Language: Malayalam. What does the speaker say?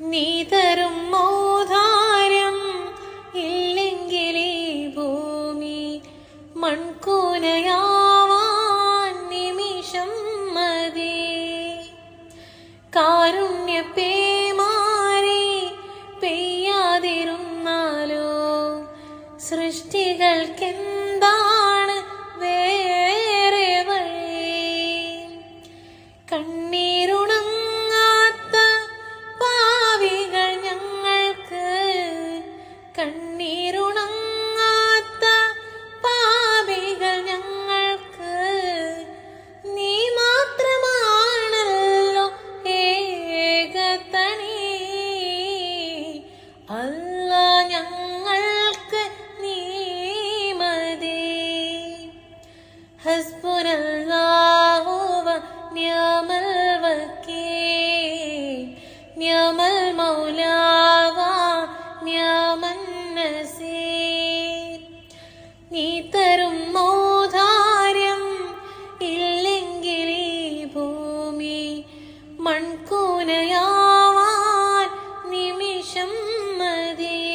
നീ തരും മോധാരം ഇല്ലെങ്കിലേ ഭൂമി മൺകൂനയാവാൻ നിമിഷം മതി. കാരുണ്യ പേമാരി പെയ്യാതിരുന്നാലോ? സൃഷ്ടികൾക്കെന്താണ് വേറെ വഴി? കണ്ണീരുണങ്ങാത്ത അല്ല ഞങ്ങൾക്ക് നീ മതി ഹസ്ബുനല്ലാഹുവ നിയമൽ വക്കീൽ. നിയമൽ മൗലാവ നിയമൻ നസീർ. നീ തരും മോധാരം ഇല്ലെങ്കിൽ ഭൂമി മൺകൂനയാവാൻ നിമിഷം மனதே